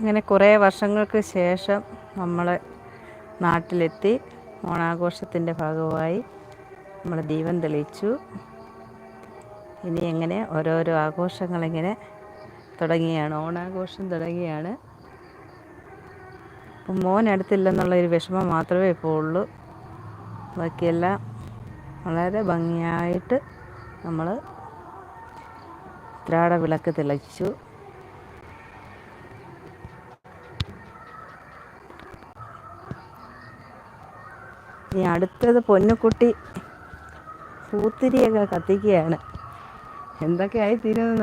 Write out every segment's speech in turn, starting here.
അങ്ങനെ കുറേ വർഷങ്ങൾക്ക് ശേഷം നമ്മൾ നാട്ടിലെത്തി ഓണാഘോഷത്തിന്റെ ഭാഗമായി നമ്മൾ ദീപം തെളിയിച്ചു. ഇനി എങ്ങനെ ഓരോരോ ആഘോഷങ്ങളിങ്ങനെ തുടങ്ങിയാണ് ഓണാഘോഷം തുടങ്ങിയാണ്. അപ്പം മോൻ അടുത്തില്ലെന്നുള്ളൊരു വിഷമം മാത്രമേ ഇപ്പോൾ ഉള്ളൂ. ബാക്കിയെല്ലാം വളരെ ഭംഗിയായിട്ട് നമ്മൾ ഉത്രാട വിളക്ക് തെളിച്ചു ഇനി അടുത്തത് പൊന്നുകുട്ടി പൂത്തിരിയൊക്കെ കത്തിക്കുകയാണ്. എന്തൊക്കെയായി തീരുമെന്ന്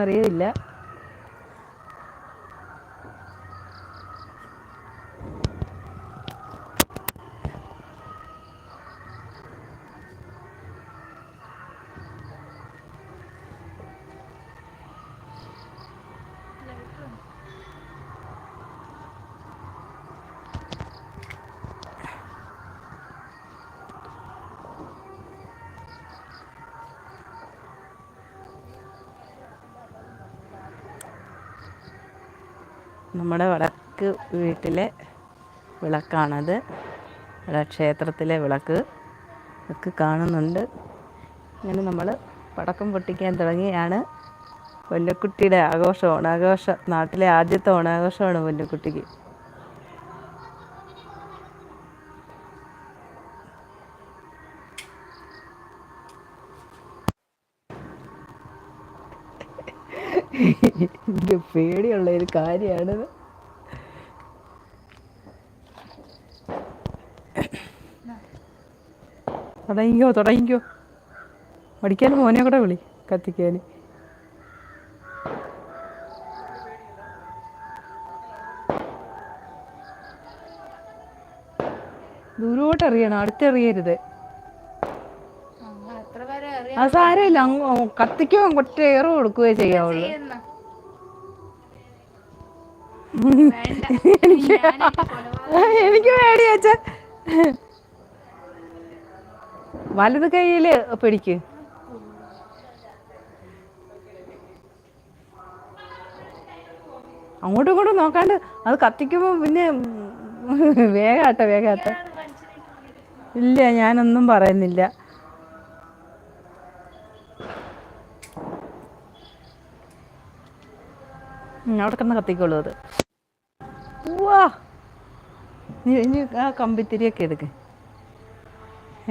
നമ്മുടെ വടക്ക് വീട്ടിലെ വിളക്കാണത്. ഇവിടെ ക്ഷേത്രത്തിലെ വിളക്ക് ഒക്കെ കാണുന്നുണ്ട്. ഇങ്ങനെ നമ്മൾ പടക്കം പൊട്ടിക്കാൻ തുടങ്ങിയാണ്. പൊന്നക്കുട്ടിയുടെ ആഘോഷം ഓണാഘോഷം നാട്ടിലെ ആദ്യത്തെ ഓണാഘോഷമാണ് പൊന്നക്കുട്ടിക്ക് എനിക്ക് പേടിയുള്ള ഒരു കാര്യമാണിത് തുടങ്ങിക്കോ തുടങ്ങിക്കോ. പഠിക്കാൻ മോനെ കൂടെ വിളി കത്തിക്കാൻ. ദൂരോട്ട് എറിയണം അടുത്തെറിയരുത് അത് സാരമില്ല കത്തിക്കോ കൊറ്റ ഏറോ കൊടുക്കുകയോ ചെയ്യാവുള്ളൂ. എനിക്ക് എനിക്ക് പേടിയാച്ച വലത് കൈയിൽ പിടിക്ക്. അങ്ങോട്ടും ഇങ്ങോട്ടും നോക്കാണ്ട് അത് കത്തിക്കുമ്പോൾ പിന്നെ വേഗാട്ട വേഗാട്ട. ഇല്ല ഞാനൊന്നും പറയുന്നില്ല. അവിടെ കിടന്ന് കത്തിക്കുള്ളൂ അത്. വാ. നീ ഇനി ആ കമ്പിത്തിരിയൊക്കെ എടുക്ക്.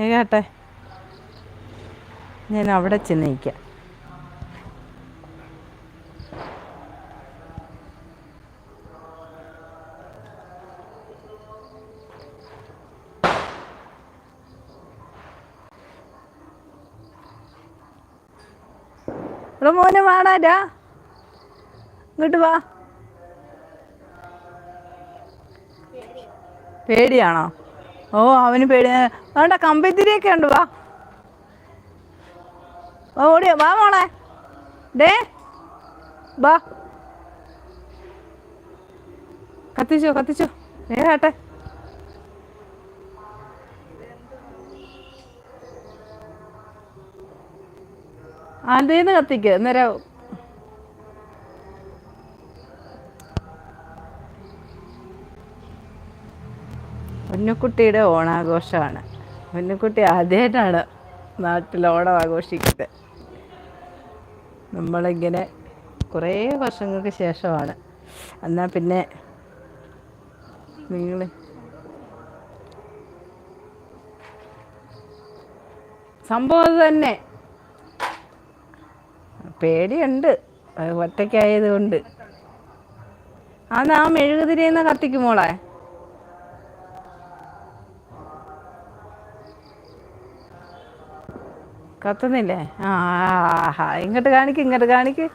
ഏകാട്ടെ ഞാൻ അവിടെ ചെന്ന് നിൽക്കാം. മോനെ വാടാരാ ഇങ്ങോട്ട് വാ. പേടിയാണോ? ഓ അവന് പേടി. വേണ്ട കമ്പിത്തിരിയൊക്കെ ഉണ്ട് വാ. വാ ഓടിയോ വാ മോളെ. ഡേ വാ. കത്തിച്ചോ കത്തിച്ചോ. വേഗട്ടെ. അതേന്ന് കത്തിക്ക്. അന്നേരം പൊന്നുക്കുട്ടിയുടെ ഓണാഘോഷമാണ്. പൊന്നുക്കുട്ടി ആദ്യമായിട്ടാണ് നാട്ടിൽ ഓണം ആഘോഷിക്കുന്നത്. നമ്മളിങ്ങനെ കുറേ വർഷങ്ങൾക്ക് ശേഷമാണ്. എന്നാൽ പിന്നെ നിങ്ങൾ സംഭവം തന്നെ. പേടിയുണ്ട്. ഒറ്റയ്ക്കായത് ഒറ്റയ്ക്കായതുകൊണ്ട് അന്ന് ആ മെഴുകുതിരിയെന്ന കത്തിക്കുമോളെ കത്തുന്നില്ലേ? ആ ഇങ്ങോട്ട് കാണിക്ക് ഇങ്ങോട്ട് കാണിക്ക്.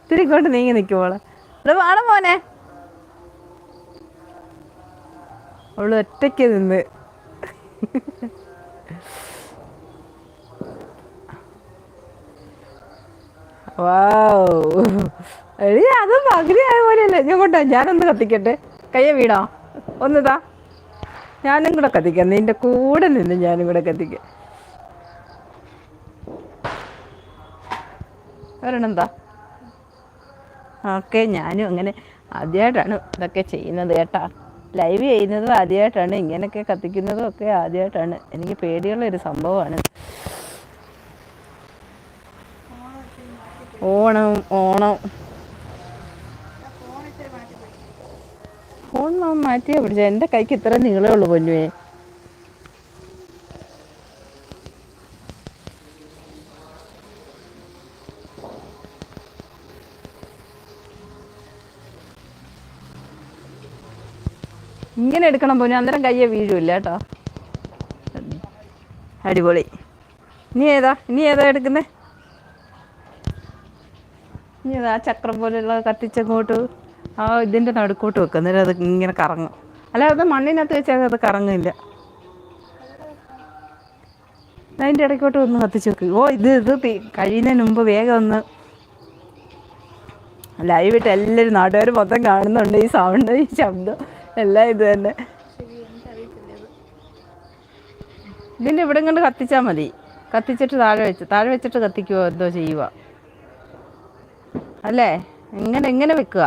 ഇത്തിരി ഇങ്ങോട്ട് നീങ്ങി നിൽക്കുമോളെ ഇവിടെ വേണം മോനെ. അവൾ ഒറ്റയ്ക്ക് നിന്ന്. എടി അത് പകുതി ആയ പോലെയല്ലേ? ഞാൻ കൊണ്ടോ? ഞാനൊന്ന് കത്തിക്കട്ടെ. കയ്യ വീണോ? ഒന്നിതാ ഞാനും കൂടെ കത്തിക്കാം. നിന്റെ കൂടെ നിന്ന് ഞാനും കൂടെ കത്തിക്കാം. വരണെന്താ ഓക്കെ ഞാനും അങ്ങനെ ആദ്യമായിട്ടാണ് ഇതൊക്കെ ചെയ്യുന്നത് കേട്ടാ. ലൈവ് ചെയ്യുന്നതും ആദ്യമായിട്ടാണ് ഇങ്ങനെയൊക്കെ കത്തിക്കുന്നതും ഒക്കെ ആദ്യമായിട്ടാണ്. എനിക്ക് പേടിയുള്ള ഒരു സംഭവമാണ്. ഓണം ഓണം. ഫോൺ മാറ്റിയാ പിടിച്ച എന്റെ കൈക്ക് ഇത്ര നീളേ ഉള്ളൂ പൊന്നുവേ. ഇങ്ങനെ എടുക്കണം പൊന്നു. അന്നേരം കയ്യെ വീഴില്ല കേട്ടോ. അടിപൊളി. ഇനി ഏതാ? ഇനി ഏതാ എടുക്കുന്നേ? ഇനി ഏതാ? ചക്രം പോലെയുള്ള കത്തിച്ചങ്ങോട്ട് ആ ഇതിന്റെ നടുക്കോട്ട് വെക്കുക അന്നേരം അത് ഇങ്ങനെ കറങ്ങും. അല്ല അത് മണ്ണിനകത്ത് വെച്ചാൽ അത് കറങ്ങില്ല അതിന്റെ ഇടയ്ക്കോട്ട് ഒന്ന് കത്തിച്ച് വെക്കും. ഓ ഇത് ഇത് കഴിയുന്നതിന് മുമ്പ് വേഗം ഒന്ന് ലൈവിട്ട് എല്ലാവരും നാട്ടുകാർ മൊത്തം കാണുന്നുണ്ട് ഈ സൗണ്ട് ഈ ശബ്ദം. എല്ലാം ഇത് തന്നെ. ഇതിന്റെ ഇവിടെ കണ്ട് കത്തിച്ചാൽ മതി. കത്തിച്ചിട്ട് താഴെ വെച്ച് താഴെ വെച്ചിട്ട് കത്തിക്കുവോ എന്തോ ചെയ്യുക അല്ലേ? എങ്ങനെ എങ്ങനെ വെക്കുക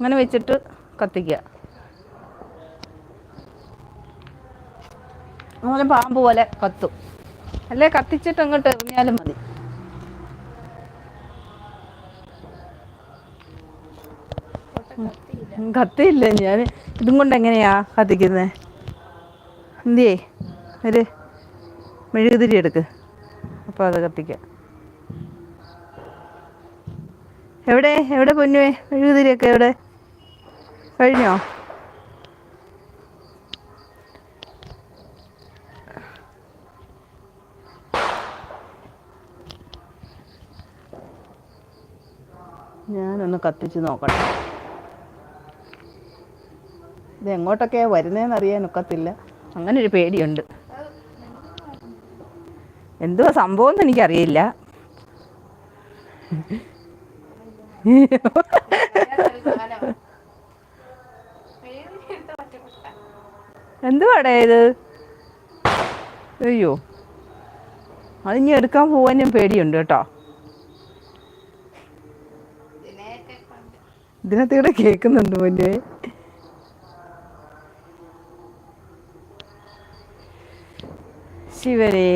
അങ്ങനെ വെച്ചിട്ട് കത്തിക്കുക. അങ്ങനെ പാമ്പ് പോലെ കത്തും. അല്ലേ? കത്തിച്ചിട്ട് അങ്ങോട്ട് എറിഞ്ഞാലും മതി. കത്തിയില്ല ഞാൻ ഇതും കൊണ്ട് എങ്ങനെയാ കത്തിക്കുന്നത് എന്തിയേ? ഒരു മെഴുകുതിരി എടുക്ക്. അപ്പോൾ അത് കത്തിക്കാം. എവിടെ? എവിടെ പൊന്നുവേ? മെഴുകുതിരിയൊക്കെ എവിടെ? കഴിഞ്ഞോ? ഞാനൊന്ന് കത്തിച്ച് നോക്കട്ടെ. ഇത് എങ്ങോട്ടൊക്കെയാ വരുന്നതെന്ന് അറിയാൻ ഒക്കത്തില്ല. അങ്ങനെ ഒരു പേടിയുണ്ട്. എന്തുവാ സംഭവം എന്ന് എനിക്കറിയില്ല. എന്തുവാടേ ഇത്? അയ്യോ. അതിനി എടുക്കാൻ പോവാനും പേടിയുണ്ട് കേട്ടോ. ഇതിനകത്ത് ഇവിടെ കേൾക്കുന്നുണ്ട് മോനെ? ശിവരേ.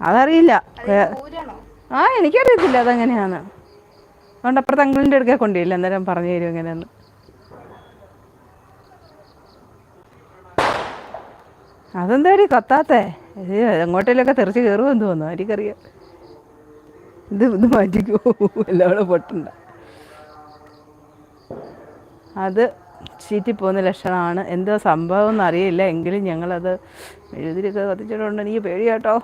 അതറിയില്ല. ആ എനിക്കറിയത്തില്ല അതെങ്ങനെയാണ് അതുകൊണ്ട് അപ്പുറത്ത് അങ്കിളിന്റെ അടുക്കെ കൊണ്ടില്ല അന്നേരം പറഞ്ഞു തരും എങ്ങനെയാന്ന് അതെന്താടി കത്താത്തേ? ഇത് എങ്ങോട്ടേലൊക്കെ തെറിച്ച് തോന്നുന്നു. ആർക്കറിയാം. ഇത് ഇത് മാറ്റിക്കോ. എല്ലാവരും പൊട്ടണ്ട. അത് ചീറ്റി പോകുന്ന ലക്ഷണമാണ്. എന്തോ സംഭവം എന്ന് അറിയില്ല. എങ്കിലും ഞങ്ങളത് എഴുതിരിക്കെ കത്തിച്ചിട്ടുണ്ട്. എനിക്ക് പേടിയാട്ടോ.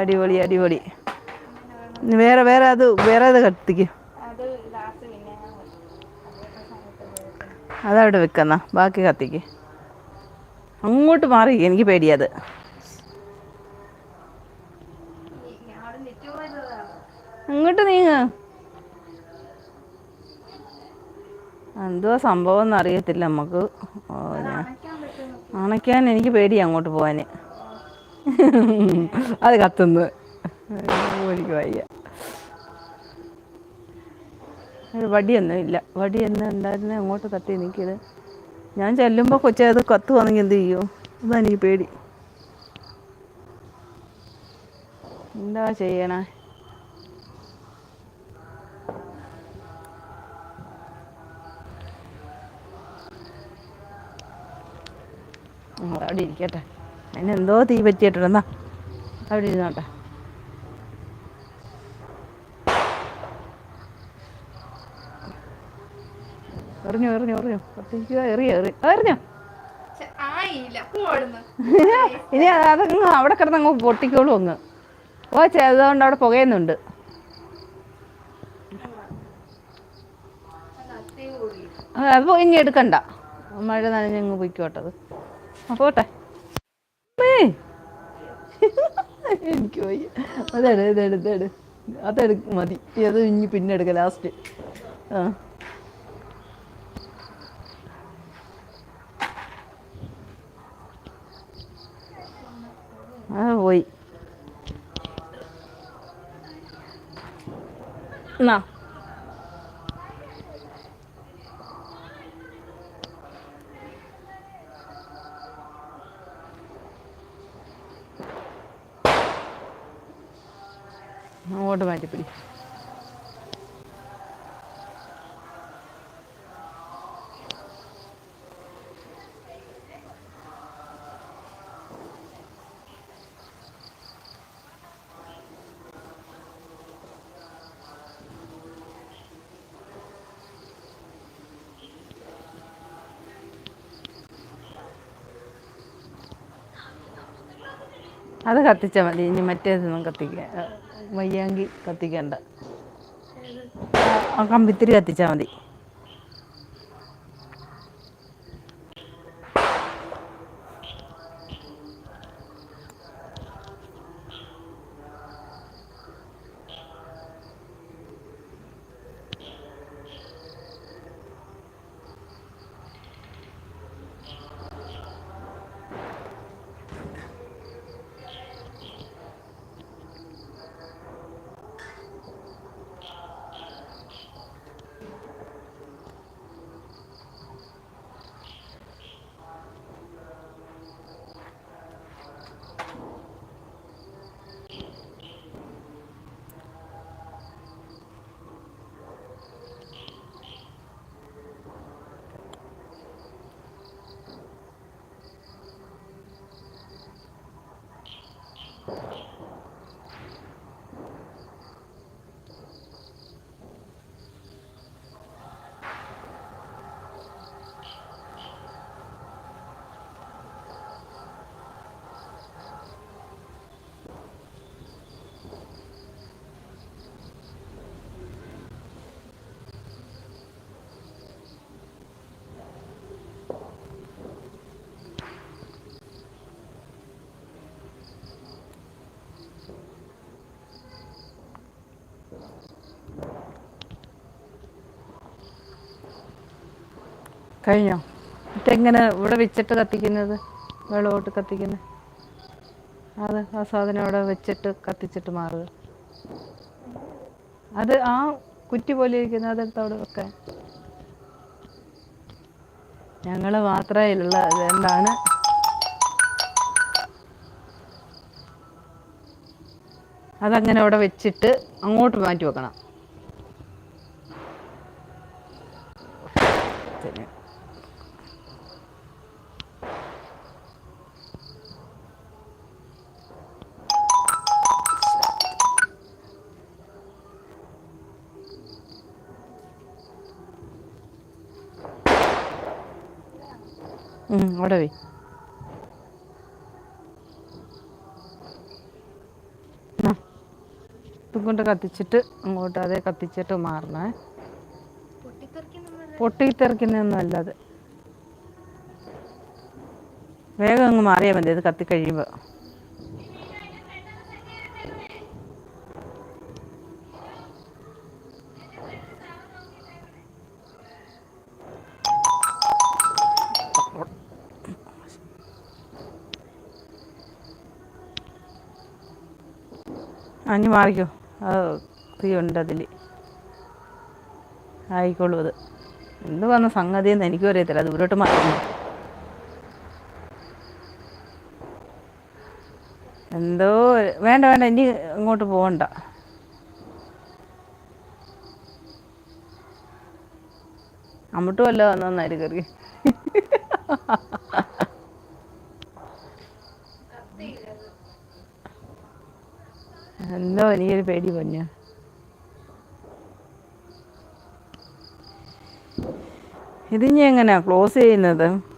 അടിപൊളി അടിപൊളി. വേറെ വേറെ അത് വേറെ അത് കത്തിക്കും. അതവിടെ വെക്കുന്ന ബാക്കി കത്തിക്ക്. അങ്ങോട്ട് മാറി എനിക്ക് പേടിയത് അങ്ങോട്ട് നീങ്ങ. എന്തുവാ സംഭവം എന്ന് അറിയത്തില്ല നമുക്ക്. അണയ്ക്കാൻ എനിക്ക് പേടി അങ്ങോട്ട് പോവാൻ അത് കത്തുന്നു. എനിക്ക് വയ്യ. വടിയൊന്നും ഇല്ല. വടിയൊന്നും ഉണ്ടായിരുന്നെ അങ്ങോട്ട് തട്ടി നിൽക്കിയത് ഞാൻ ചെല്ലുമ്പോൾ കൊച്ചെ അത് കത്തുവാണെങ്കിൽ എന്ത് ചെയ്യൂ? അതാണ് ഈ പേടി. എന്താ ചെയ്യണേ? അവിടെ ഇരിക്കട്ടെ. അതിനെന്തോ തീ പറ്റിയിട്ടുണ്ടെന്നാ അവിടെ ഇരുന്നോട്ടെ. എറിഞ്ഞു എറിഞ്ഞോ എറിഞ്ഞോ. പ്രത്യേകിച്ച് എറിയ എറി. എറിഞ്ഞോ. ഇനി അത് അതങ്ങ് അവിടെ കിടന്ന് അങ്ങ് പൊട്ടിക്കോളും അങ്ങ് ഓ ചേതുകൊണ്ട് അവിടെ പുകയുന്നുണ്ട്. അത് ഇനി എടുക്കണ്ട. മഴ നനഞ്ഞങ്ങ് പൊയ്ക്കോട്ടത് പോട്ടെ. എനിക്ക് പോയി അതെടു ഇതെടു ഇതെടു. അതെടു മതി. അത് ഇനി പിന്നെ എടുക്ക ലാസ്റ്റ്. ആ. അത് പോയി. എന്നാ? അങ്ങോട്ട് മാറ്റിപ്പിടി. അത് കത്തിച്ചാൽ മതി. ഇനി മറ്റേതൊന്നും കത്തിക്ക വയ്യാങ്കി കത്തിക്കണ്ട. ആ കമ്പിത്തിരി കത്തിച്ചാൽ മതി. കഴിഞ്ഞോ? ഇതെങ്ങനെ ഇവിടെ വെച്ചിട്ട് കത്തിക്കുന്നത്? വെള്ളമോട്ട് കത്തിക്കുന്നത്. അത് ആ സാധനം അവിടെ വെച്ചിട്ട് കത്തിച്ചിട്ട് മാറുക. അത് ആ കുറ്റി പോലെ ഇരിക്കുന്നത് അതെടുത്ത് അവിടെ വെക്കാൻ. ഞങ്ങൾ മാത്രമേ ഉള്ള. എന്താണ് അതങ്ങനെ അവിടെ വെച്ചിട്ട് അങ്ങോട്ട് മാറ്റി വെക്കണം. അവിടെ വേ കൊണ്ട് കത്തിച്ചിട്ട് അങ്ങോട്ട് അതേ കത്തിച്ചിട്ട് മാറണേ. പൊട്ടിത്തെറിക്കുന്ന പൊട്ടിത്തെറിക്കുന്നതൊന്നും അല്ലത്. വേഗം അങ്ങ് മാറിയാൽ മതി അത് കത്തി അഞ്ഞ് മാറിക്കോ. അത് തീയുണ്ട് അതിൽ ആയിക്കോളൂ അത്. എന്ത് വന്ന സംഗതി എന്ന് എനിക്കും അറിയത്തില്ല. ദൂരോട്ട് മാറുന്നു എന്തോ വേണ്ട വേണ്ട. ഇനി ഇങ്ങോട്ട് പോകണ്ട അമ്മട്ടും വന്നായിരിക്കും വന്നൊന്നായിരുന്നു എന്തോ എനിക്കൊരു പേടി പൊന്നു. ഞാൻ എങ്ങനെയാ? ക്ലോസ് ചെയ്യുന്നത്?